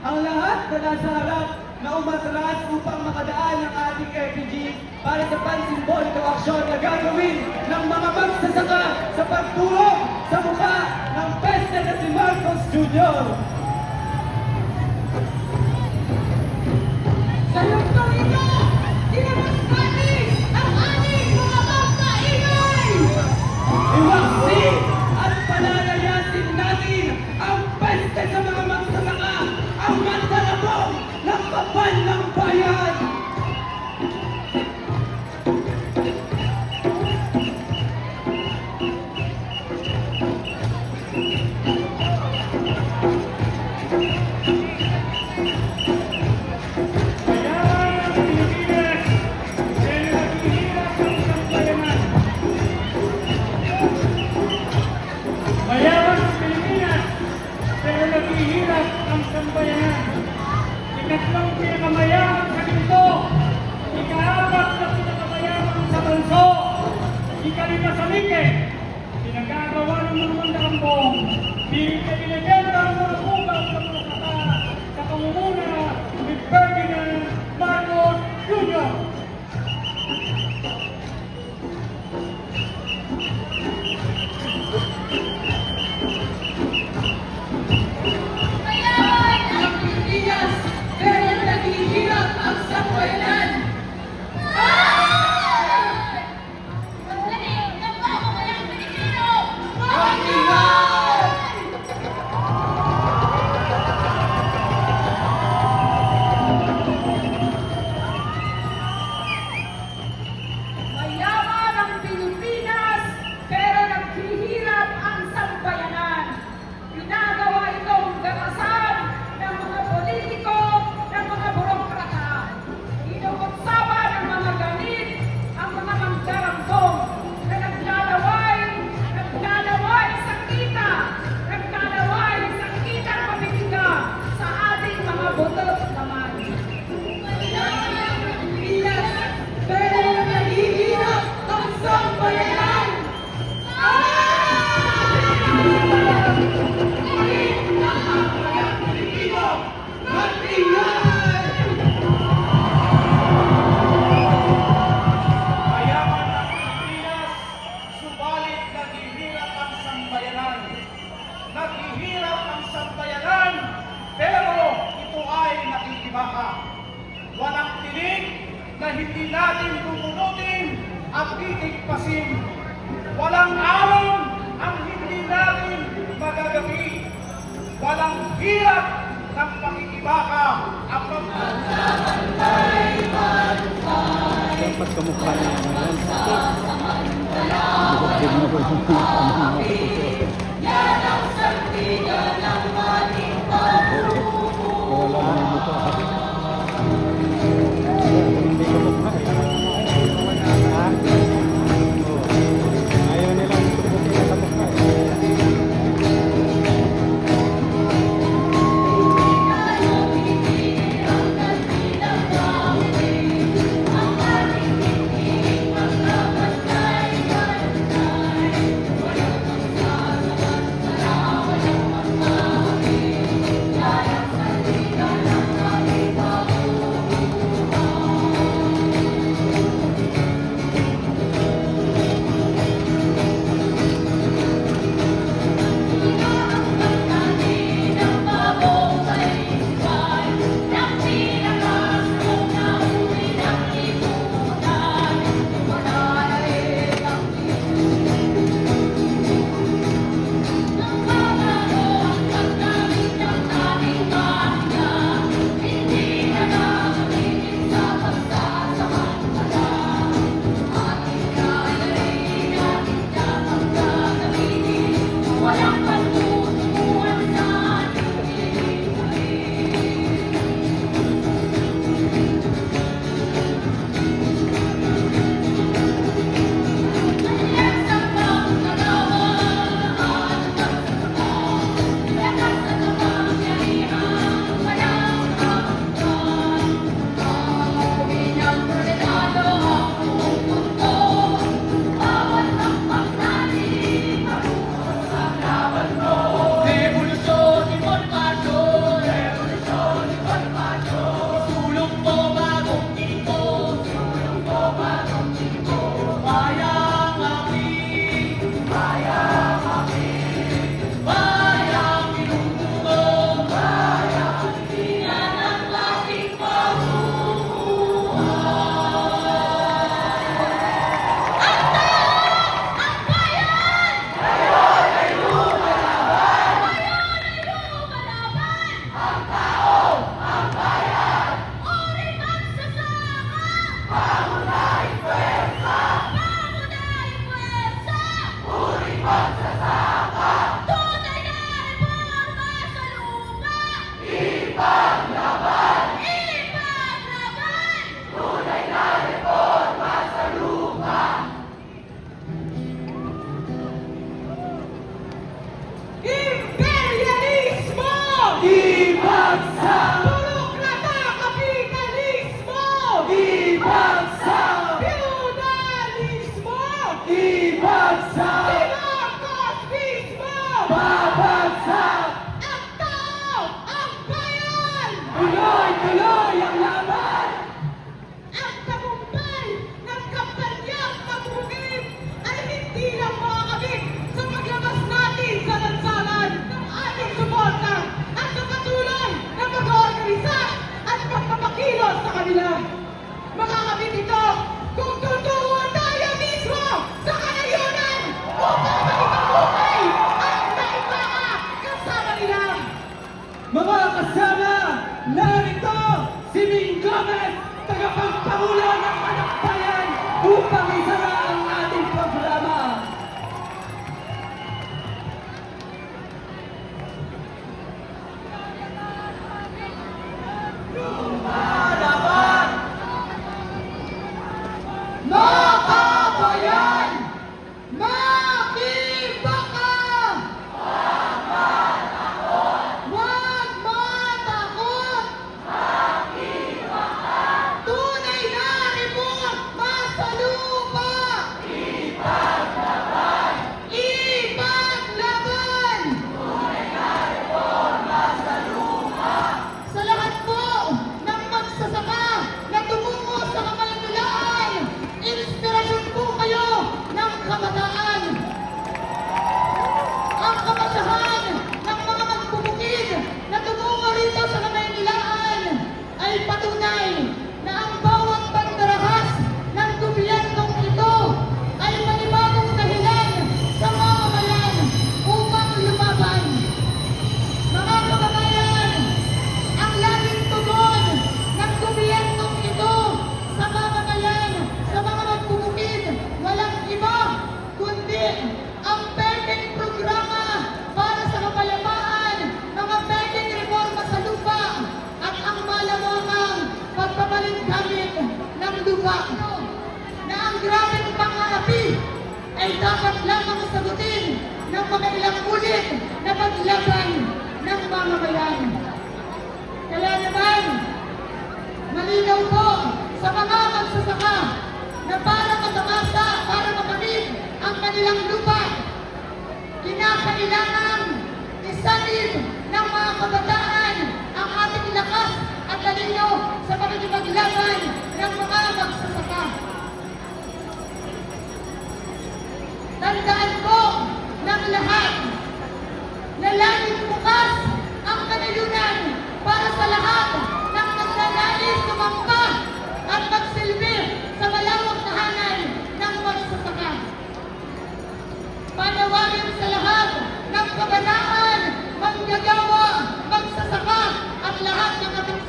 ang lahat na nasa harap na umatras upang makadaan ng ating RPG para sa pansimbolikong aksyon na gagawin ng mga magsasaka sa pagtulong sa mukha ng peste na si Marcos Jr. hirap ng pakikibaka ang pagkakamantay, pantay, Dapat kamukha niya ngayon. Dapat kamukha.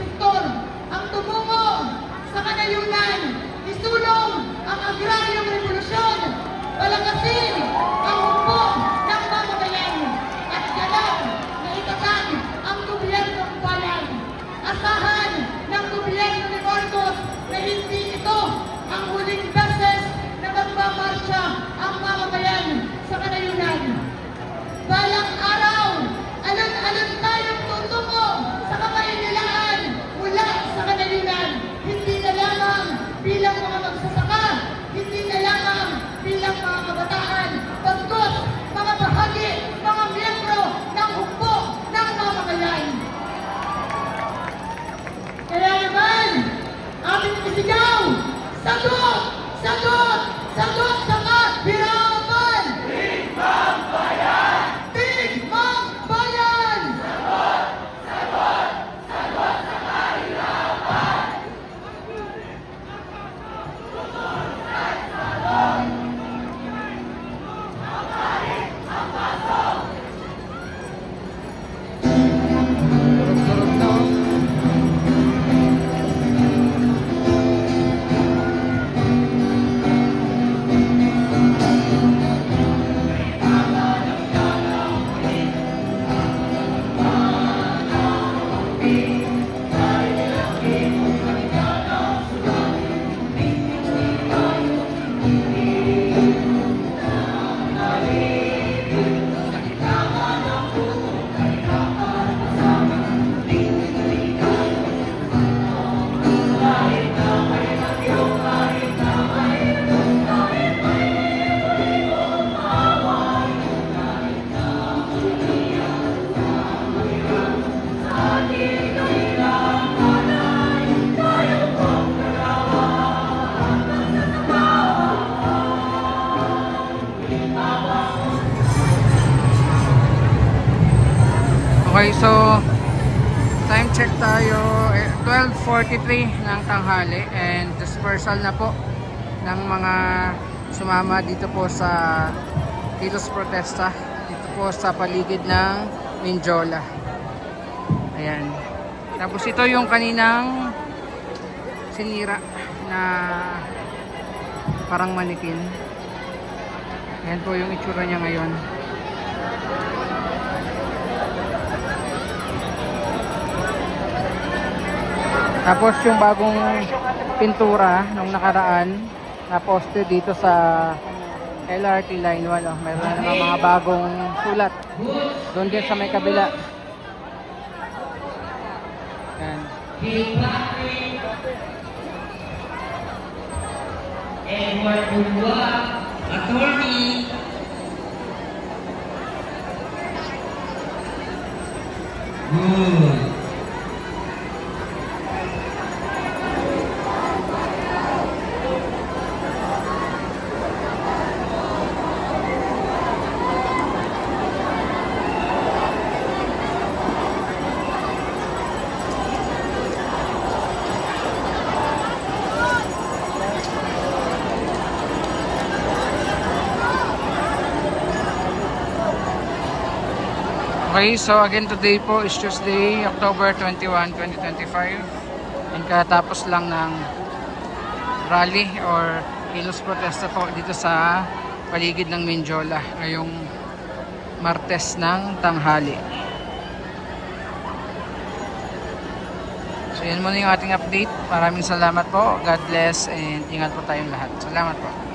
sektor ang tumungo sa kanayunan, isulong ang agraryong revolusyon, palakasin Okay, so time check tayo. Eh, 12.43 ng tanghali and dispersal na po ng mga sumama dito po sa Kilos Protesta dito po sa paligid ng Minjola. Ayan. Tapos ito yung kaninang sinira na parang manikin. Ayan po yung itsura niya ngayon. Tapos yung bagong pintura nung nakaraan na poste dito sa LRT line 1 oh, mayroon na mga bagong sulat doon din sa may kabila Yan. Edward Bulwa, attorney. Good. Okay, so again today po is Tuesday, October 21, 2025 and katapos lang ng rally or kilos protesta po dito sa paligid ng Mindiola ngayong Martes ng tanghali. So yan muna yung ating update. Maraming salamat po. God bless and ingat po tayong lahat. Salamat po.